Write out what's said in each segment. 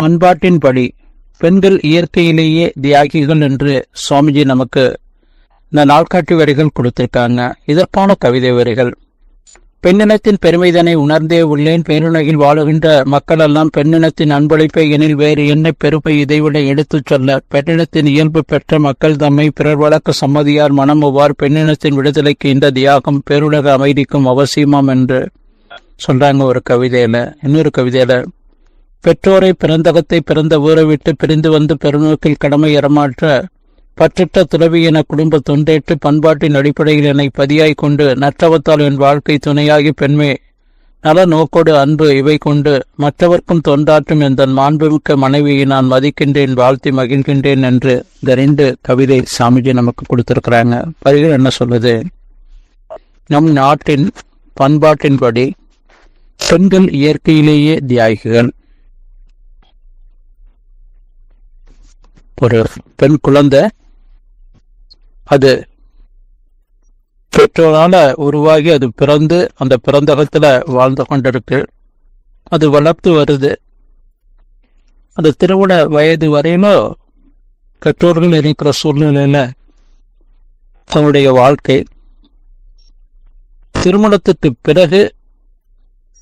பண்பாட்டின்படி பெண்கள் இயற்கையிலேயே தியாகிகள் என்று சுவாமிஜி நமக்கு இந்த நாள்காட்டி வரிகள் கொடுத்திருக்காங்க. இதற்கான கவிதை வரிகள். பெண்ணினத்தின் பெருமைதனை உணர்ந்தே உள்ளேன். பேருலகில் வாழுகின்ற மக்களெல்லாம் பெண்ணினத்தின் அன்பளிப்பை எனில் வேறு என்ன பெருமை இதைவிட எடுத்துச் சொல்ல. பெண்ணினத்தின் இயல்பு பெற்ற மக்கள் தம்மை பிறர் வழக்கு சம்மதியார் மனம் ஒவ்வார். பெண்ணினத்தின் விடுதலைக்கு இந்த தியாகம் பேருலக அமைதிக்கும் அவசியமாம் என்று சொல்றாங்க ஒரு கவிதையில. இன்னொரு கவிதையில பெற்றோரை பிறந்தகத்தை பிறந்த ஊரை விட்டு பிரிந்து வந்து பெருநோக்கில் கடமை ஏறமாற்ற பற்றிட்ட துறவி என குடும்ப தொண்டேற்று பண்பாட்டின் அடிப்படையில் என்னை பதியாய் கொண்டு நற்றவத்தால் என் வாழ்க்கை துணையாகி பெண்மே நல நோக்கோடு அன்பு இவை கொண்டு மற்றவர்க்கும் தொண்டாற்றும் எந்த மாண்புமிக்க மனைவியை நான் மதிக்கின்றேன் வாழ்த்தி மகிழ்கின்றேன் என்று இந்த ரெண்டு கவிதை சாமிஜி நமக்கு கொடுத்திருக்கிறாங்க. பதிகள் என்ன சொல்லுது? நம் நாட்டின் பண்பாட்டின்படி பெண்கள் இயற்கையிலேயே தியாகிகள். ஒரு பெண் குழந்தை அது பெற்றோரால உருவாகி அது பிறந்து அந்த பிறந்தகத்துல வாழ்ந்து கொண்டிருக்கு. அது வளர்த்து வருது. அந்த திருமண வயது வரையிலும் பெற்றோர்கள் இருக்கிற சூழ்நிலையில தன்னுடைய வாழ்க்கை. திருமணத்துக்கு பிறகு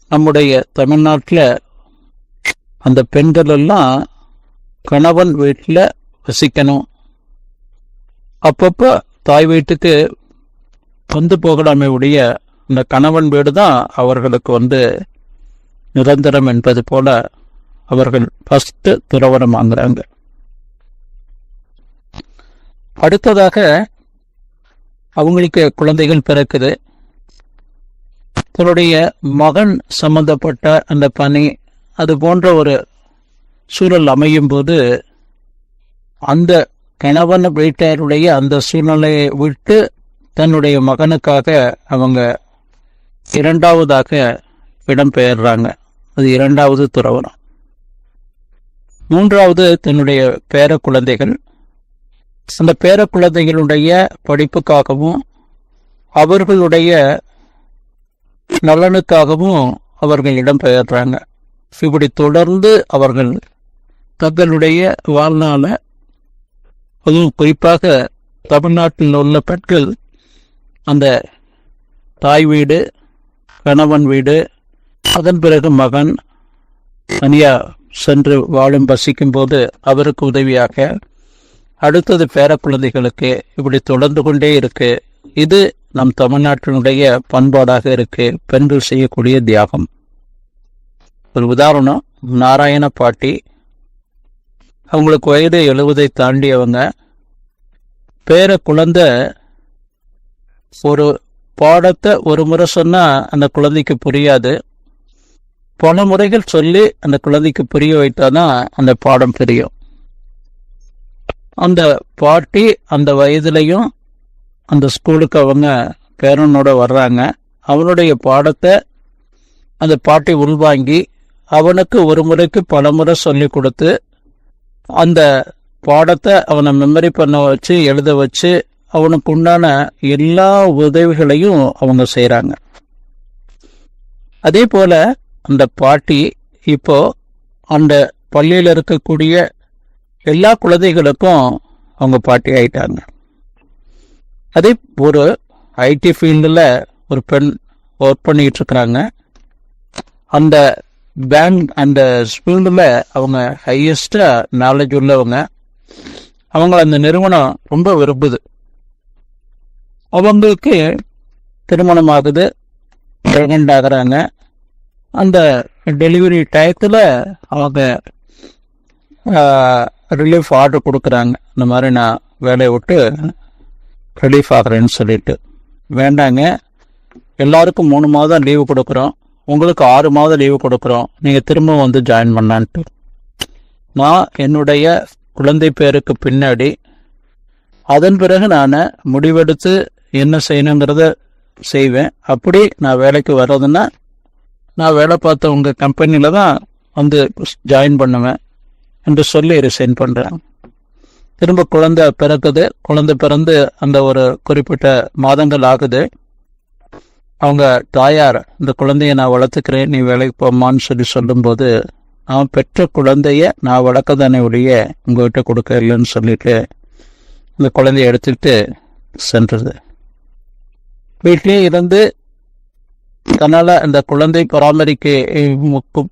நம்முடைய தமிழ்நாட்டில் அந்த பெண்கள் எல்லாம் கணவன் வீட்டில் வசிக்கணும். அப்பப்போ தாய் வீட்டுக்கு வந்து போகலாமே உடைய அந்த கணவன் வீடு தான் அவர்களுக்கு வந்து நிரந்தரம் என்பது போல அவர்கள் ஃபஸ்ட்டு துறவரம் வாங்குறாங்க. அடுத்ததாக அவங்களுக்கு குழந்தைகள் பிறக்குது. தன்னுடைய மகன் சம்பந்தப்பட்ட அந்த பணி அது போன்ற ஒரு சூழல் அமையும் போது அந்த கணவன் வீட்டாருடைய அந்த சூழ்நிலையை விட்டு தன்னுடைய மகனுக்காக அவங்க இரண்டாவதாக இடம்பெயர்றாங்க. அது இரண்டாவது துறவரம் மூன்றாவது தன்னுடைய பேர குழந்தைகள் அந்த பேர குழந்தைகளுடைய படிப்புக்காகவும் அவர்களுடைய நலனுக்காகவும் அவர்கள் இடம்பெயர்றாங்க. இப்படி தொடர்ந்து அவர்கள் தங்களுடைய வாழ்நாளை அதுவும் குறிப்பாக தமிழ்நாட்டில் உள்ள பெண்கள். அந்த தாய் வீடு கணவன் வீடு அதன் பிறகு மகன் தனியா சென்று வாழும் வசிக்கும் போது அவருக்கு உதவியாக அடுத்தது பேர குழந்தைகளுக்கு இப்படி தொடர்ந்து கொண்டே இருக்கு. இது நம் தமிழ்நாட்டினுடைய பண்பாடாக இருக்கு. பெண்கள் செய்யக்கூடிய தியாகம். ஒரு உதாரணம் நாராயண பாட்டி அவங்களுக்கு வயது எழுபதை தாண்டியவங்க பேர குழந்த ஒரு பாடத்தை ஒரு முறை சொன்னால் அந்த குழந்தைக்கு புரியாது. பல முறைகள் சொல்லி அந்த குழந்தைக்கு புரிய வைத்தாதான் அந்த பாடம் புரியும் அந்த பாட்டி அந்த வயதுலையும் அந்த ஸ்கூலுக்கு அவங்க பேரனோட வர்றாங்க. அவனுடைய பாடத்தை அந்த பாட்டி உள்வாங்கி அவனுக்கு ஒரு முறைக்கு பல முறை சொல்லி கொடுத்து அந்த பாடத்தை அவனை மெமரி பண்ண வச்சு எழுத வச்சு அவனுக்கு உண்டான எல்லா உதவிகளையும் அவங்க செய்கிறாங்க அதே போல் அந்த பாட்டி இப்போ அந்த பள்ளியில் இருக்கக்கூடிய எல்லா குழந்தைகளுக்கும் அவங்க பாட்டி ஆயிட்டாங்க. அதே ஒரு ஐடி ஃபீல்டில் ஒரு பெண் ஒர்க் பண்ணிக்கிட்டு இருக்கிறாங்க. அந்த பேங்க் அந்த ஸ்பீல்டில் அவங்க ஹையஸ்டாக நாலேஜ் உள்ளவங்க அவங்கள அந்த நிறுவனம் ரொம்ப விரும்புது. அவங்களுக்கு திருமணம் ஆகுது ப்ரெக்னென்ட் ஆகுறாங்க. அந்த டெலிவரி டயத்தில் அவங்க ரிலீஃப் ஆர்டர் கொடுக்குறாங்க. இந்த மாதிரி நான் வேலையை விட்டு ரிலீஃப் ஆகிறேன்னு சொல்லிட்டு. வேண்டாங்க. எல்லாருக்கும் மூணு மாதம் லீவு கொடுக்குறோம். உங்களுக்கு ஆறு மாதம் லீவு கொடுக்குறோம். நீங்கள் திரும்ப வந்து ஜாயின் பண்ணான்ட்டு. நான் என்னுடைய குழந்தை பேருக்கு பின்னாடி அதன் பிறகு நான் முடிவெடுத்து என்ன செய்யணுங்கிறத செய்வேன். அப்படி நான் வேலைக்கு வர்றதுன்னா நான் வேலை பார்த்த உங்கள் கம்பெனியில் தான் வந்து ஜாயின் பண்ணுவேன் என்று சொல்லி ரிசைன் பண்ணுறேன் திரும்ப குழந்தை பிறக்குது. குழந்தை பிறந்து அந்த ஒரு குறிப்பிட்ட மாதங்கள் ஆகுது. அவங்க தாயார் இந்த குழந்தைய நான் வளர்த்துக்கிறேன் நீ வேலைக்கு போமான்னு சொல்லி சொல்லும்போது நான் பெற்ற குழந்தைய நான் வளர்க்க தானே ஒழிய உங்ககிட்ட கொடுக்க இல்லைன்னு சொல்லிட்டு இந்த குழந்தைய எடுத்துக்கிட்டு சென்றது. வீட்டிலே இருந்து தன்னால் அந்த குழந்தை பராமரிக்க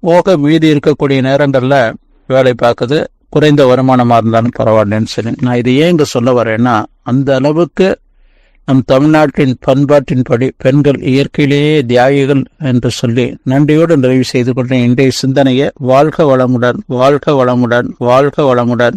போக மீதி இருக்கக்கூடிய நேரங்களில் வேலை பார்க்குது. குறைந்த வருமானமாக இருந்தாலும் பரவாயில்லன்னு சொல்லி நான் இது ஏன் இங்கே சொல்ல வரேன்னா அந்த அளவுக்கு நம் தமிழ்நாட்டின் பண்பாட்டின்படி பெண்கள் இயற்கையிலேயே தியாகிகள் என்று சொல்லி நன்றியோடு நிறைவு செய்து கொண்ட இன்றைய சிந்தனையை வாழ்க வளமுடன் வாழ்க வளமுடன் வாழ்க வளமுடன்.